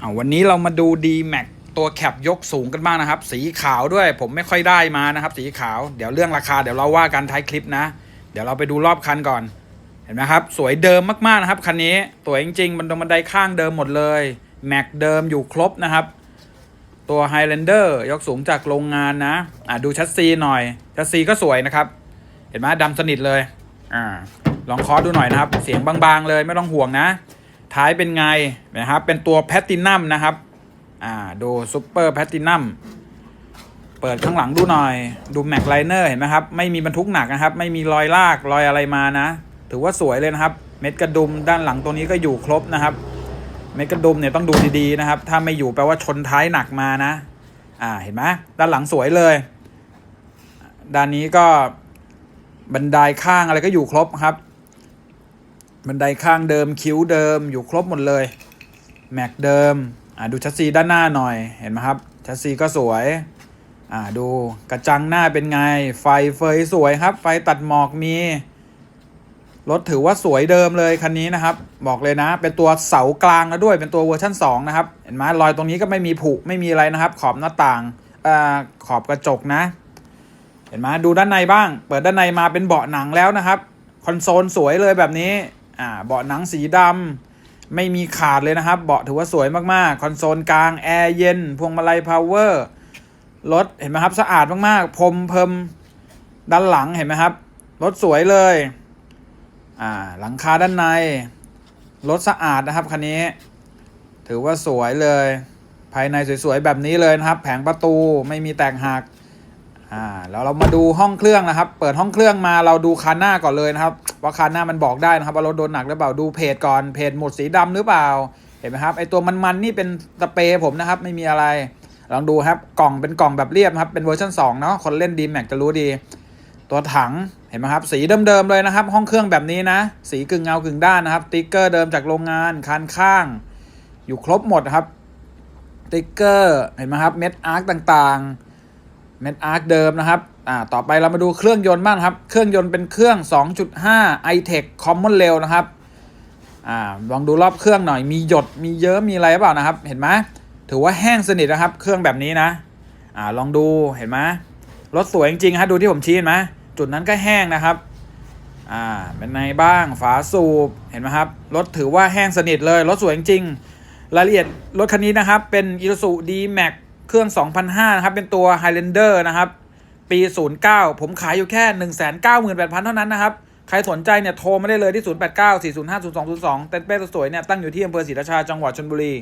เอาวันนี้เรามาดู D Max ตัวแคปยกสูงกันบ้างนะครับ สีขาวด้วยผมไม่ค่อยได้มานะครับ สีขาวเดี๋ยวเรื่องราคาเดี๋ยวเราว่ากันท้ายคลิปนะ เดี๋ยวเราไปดูรอบคันก่อน เห็นไหมครับ สวยเดิมมากๆนะครับคันนี้สวยจริงๆมันตรงบันไดข้างเดิมหมดเลยแม็กเดิมอยู่ครบนะครับ ตัว Highlander ยกสูงจากโรงงานนะอะดูชัดซีหน่อยชัดซีก็สวยนะครับ เห็นไหมดำสนิทเลยอ่าลองคอดูหน่อยนะครับ เสียงบางๆเลยไม่ต้องห่วงนะ ท้ายเป็นไงนะครับ เป็นตัวแพตตินัมนะครับ อ่า ดูซูเปอร์แพตตินัม เปิดข้างหลังดูหน่อย ดูแม็กไลเนอร์เห็นไหมครับ ไม่มีบรรทุกหนักนะครับ ไม่มีรอยลากรอยอะไรมานะ ถือว่าสวยเลยนะครับ เม็ดกระดุมด้านหลังตรงนี้ก็อยู่ครบนะครับ เม็ดกระดุมเนี่ยต้องดูดีๆนะครับ ถ้าไม่อยู่แปลว่าชนท้ายหนักมานะ อ่า เห็นไหมด้านหลังสวยเลย ด้านนี้ก็บันไดข้างอะไรก็อยู่ครบครับ บันไดข้างเดิมคิ้วเดิมอยู่ครบหมดเลย แม็กเดิมอ่าดูชัสซีด้านหน้าหน่อยเห็นไหมครับชัสซีก็สวยอ่าดูกระจังหน้าเป็นไง ไฟเฟยสวยครับ ไฟตัดหมอกมีรถถือว่าสวยเดิมเลยคันนี้นะครับ บอกเลยนะ เป็นตัวเสากลางแล้วด้วยเป็นตัวเวอร์ชัน2 นะครับ เห็นไหมรอยตรงนี้ก็ไม่มีผุไม่มีอะไรนะครับ ขอบหน้าต่างอขอบกระจกนะ เห็นไหมดูด้านในบ้าง เปิดด้านในมาเป็นเบาะหนังแล้วนะครับ คอนโซลสวยเลยแบบนี้ อ่าเบาะหนังสีดำไม่มีขาดเลยนะครับ เบาะถือว่าสวยมากๆ คอนโซลกลาง แอร์เย็น พวงมาลัยพาวเวอร์รถเห็นไหมครับ สะอาดมากๆ พรมเพิ่มด้านหลังเห็นไหมครับ รถสวยเลย อ่า หลังคาด้านใน รถสะอาดนะครับคันนี้ ถือว่าสวยเลย ภายในสวยๆ แบบนี้เลยนะครับ แผงประตูไม่มีแตกหัก อ่าแล้วเรามาดูห้องเครื่องนะครับ เปิดห้องเครื่องมาเราดูคันหน้าก่อนเลยนะครับ ว่าคันหน้ามันบอกได้นะครับว่ารถโดนหนักหรือเปล่าดูเพจก่อนเพจหมดสีดำหรือเปล่าเห็นไหมครับไอตัวมันๆนี่เป็นสเปรย์ผมนะครับ ไม่มีอะไร ลองดูครับกล่องเป็นกล่องแบบเรียบครับเป็นเวอร์ชัน2เนาะคนเล่นดีแม็กจะรู้ดี ตัวถังเห็นไหมครับ สีเดิมๆเลยนะครับ ห้องเครื่องแบบนี้นะ สีกึ่งเงากึ่งด้านนะครับติ๊กเกอร์เดิมจากโรงงานคันข้าง อยู่ครบหมดครับติ๊กเกอร์เห็นไหมครับเม็ดอาร์คต่างๆ เม็ดอาร์คเดิมนะครับอ่าต่อไปเรามาดูเครื่องยนต์บ้างครับ เครื่องยนต์เป็นเครื่อง 2.5 iTech Common Rail นะครับอ่าลองดูรอบเครื่องหน่อยมีหยดมีเยอะมีอะไรหรือเปล่านะครับ เห็นไหมถือว่าแห้งสนิทนะครับ เครื่องแบบนี้นะอ่าลองดูเห็นไหมรถสวยจริงๆฮะดูที่ผมชี้เห็นไหมจุดนั้นก็แห้งนะครับอ่าเป็นไงบ้างฝาสูบเห็นไหมครับรถถือว่าแห้งสนิทเลยรถสวยจริงรายละเอียดรถคันนี้นะครับเป็น i s u d Max เครื่อง 2005 นะครับ เป็นตัว Highlander นะครับ ปี 09 ผมขายอยู่แค่ 198,000 เท่านั้นนะครับ ใครสนใจเนี่ยโทรมาได้เลยที่ 089 405 0202 เต็นท์เป้สวยๆเนี่ยตั้งอยู่ที่อำเภอศรีราชาจังหวัดชลบุรี